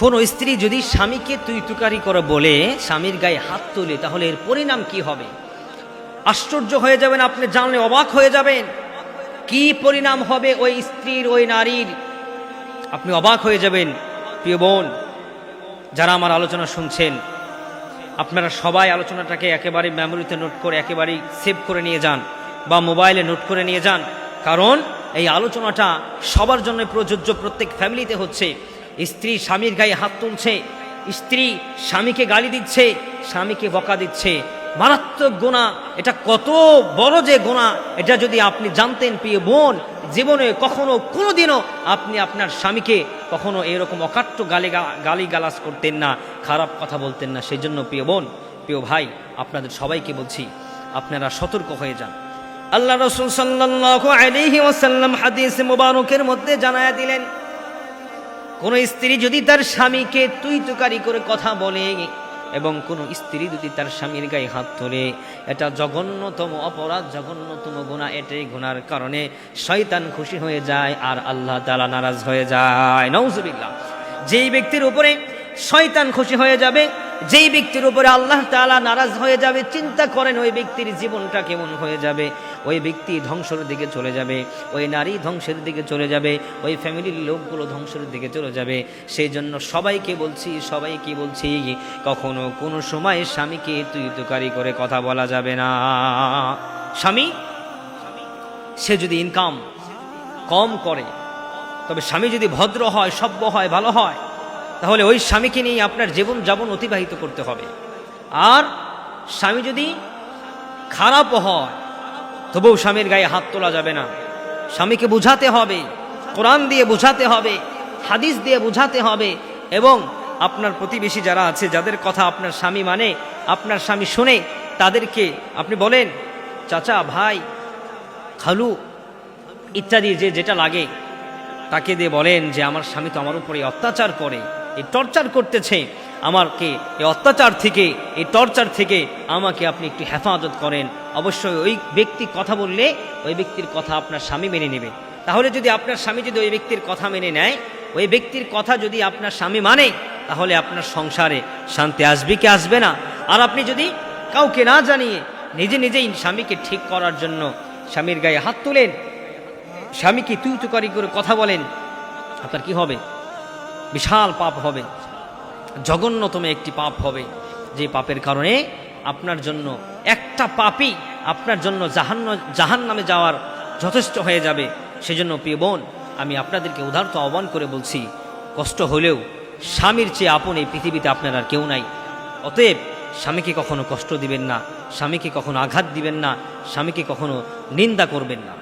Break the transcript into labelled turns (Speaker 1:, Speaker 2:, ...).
Speaker 1: কোন স্ত্রী যদি স্বামীকে তুই তুকারি করে বলে স্বামীর গায়ে হাত তোলে, তাহলে এর পরিণাম কি হবে? আশ্চর্য হয়ে যাবেন আপনি, জানলে অবাক হয়ে যাবেন। কি পরিণাম হবে ওই স্ত্রীর, ওই নারীর? আপনি অবাক হয়ে যাবেন। প্রিয় বোন, যারা আমার আলোচনা শুনছেন, আপনারা সবাই আলোচনাটাকে একেবারে মেমোরিতে নোট করে, একেবারেই সেভ করে নিয়ে যান বা মোবাইলে নোট করে নিয়ে যান। কারণ এই আলোচনাটা সবার জন্য প্রযোজ্য, প্রত্যেক ফ্যামিলিতে হচ্ছে। স্ত্রী স্বামীর গায়ে হাত তুলছে, স্ত্রী স্বামীকে গালি দিচ্ছে, স্বামীকে বকা দিচ্ছে। মারাত্মক গোনা এটা কত বড় যে গোনা এটা যদি আপনি জানতেন প্রিয় বোন, জীবনে কখনো কোনোদিনও আপনি আপনার স্বামীকে কখনো এরকম অকাট্য গালি গালি গালাজ করতেন না, খারাপ কথা বলতেন না। সেই জন্য প্রিয় বোন, প্রিয় ভাই, আপনাদের সবাইকে বলছি, আপনারা সতর্ক হয়ে যান। আল্লাহ রসুল সাল্লাল্লাহু আলাইহি ওয়াসাল্লাম হাদিস মুবারকের মধ্যে জানায়া দিলেন কোন স্ত্রী যদি তার স্বামীকে তুই তুকারি করে কথা বলে এবং কোন স্ত্রী যদি তার স্বামীর গায়ে হাত তোলে এটা জঘন্যতম অপরাধ, জঘন্যতম গুণা এটাই গুণার কারণে শয়তান খুশি হয়ে যায় আর আল্লাহ তালা নারাজ হয়ে যায়। নৌজুবিল্লাহ যেই ব্যক্তির উপরে শয়তান খুশি হয়ে যাবে, যেই ব্যক্তির উপরে আল্লাহ তাআলা নারাজ হয়ে যাবে, চিন্তা করেন ওই ব্যক্তির জীবনটা কেমন হয়ে যাবে। ওই ব্যক্তি ধ্বংসের দিকে চলে যাবে, ওই নারী ধ্বংসের দিকে চলে যাবে, ওই ফ্যামিলির লোকগুলো ধ্বংসের দিকে চলে যাবে। সেই জন্য সবাইকে বলছি সবাইকে বলছি, কখনো কোনো সময় স্বামীকে তুই তুকারি করে কথা বলা যাবে না। স্বামী, সে যদি ইনকাম কম করে, তবে স্বামী যদি ভদ্র হয়, সভ্য হয়, ভালো হয়, তাহলে ওই স্বামীকে নিয়ে আপনার জীবন যাপন অতিবাহিত করতে হবে। আর স্বামী যদি খারাপ হয় তবুও স্বামীর গায়ে হাত তোলা যাবে না। স্বামীকে বুঝাতে হবে, কোরআন দিয়ে বুঝাতে হবে, হাদিস দিয়ে বুঝাতে হবে এবং আপনার প্রতিবেশী যারা আছে, যাদের কথা আপনার স্বামী মানে আপনার স্বামী শুনে, তাদেরকে আপনি বলেন, চাচা, ভাই, খালু, ইত্যাদি যে যেটা লাগে, তাকে দিয়ে বলেন যে, আমার স্বামী তো আমার উপরে অত্যাচার করে, এই টর্চার করতেছে, আমাকে এই অত্যাচার থেকে, এই টর্চার থেকে আমাকে আপনি একটু হেফাজত করেন। অবশ্যই ওই ব্যক্তি কথা বললে ওই ব্যক্তির কথা আপনার স্বামী মেনে নেবে। তাহলে যদি আপনার স্বামী যদি ওই ব্যক্তির কথা মেনে নেয়, ওই ব্যক্তির কথা যদি আপনার স্বামী মানে তাহলে আপনার সংসারে শান্তি আসবে কি আসবে না? আর আপনি যদি কাউকে না জানিয়ে নিজে নিজেই স্বামীকে ঠিক করার জন্য স্বামীর গায়ে হাত তোলেন, স্বামীকে তুই তুকারি করে কথা বলেন, আপনার কি হবে? বিশাল পাপ হবে। জঘন্যতম একটি পাপ হবে যে পাপের কারণে আপনার জন্য একটা পাপই আপনার জন্য জাহান্ন জাহান নামে যাওয়ার যথেষ্ট হয়ে যাবে। সেজন্য প্রিয় বোন, আমি আপনাদেরকে উদাহরণ আহ্বান করে বলছি, কষ্ট হলেও স্বামীর চেয়ে আপন এই পৃথিবীতে আপনার আর কেউ নাই। অতএব স্বামীকে কখনো কষ্ট দিবেন না, স্বামীকে কখনো আঘাত দিবেন না, স্বামীকে কখনো নিন্দা করবেন না।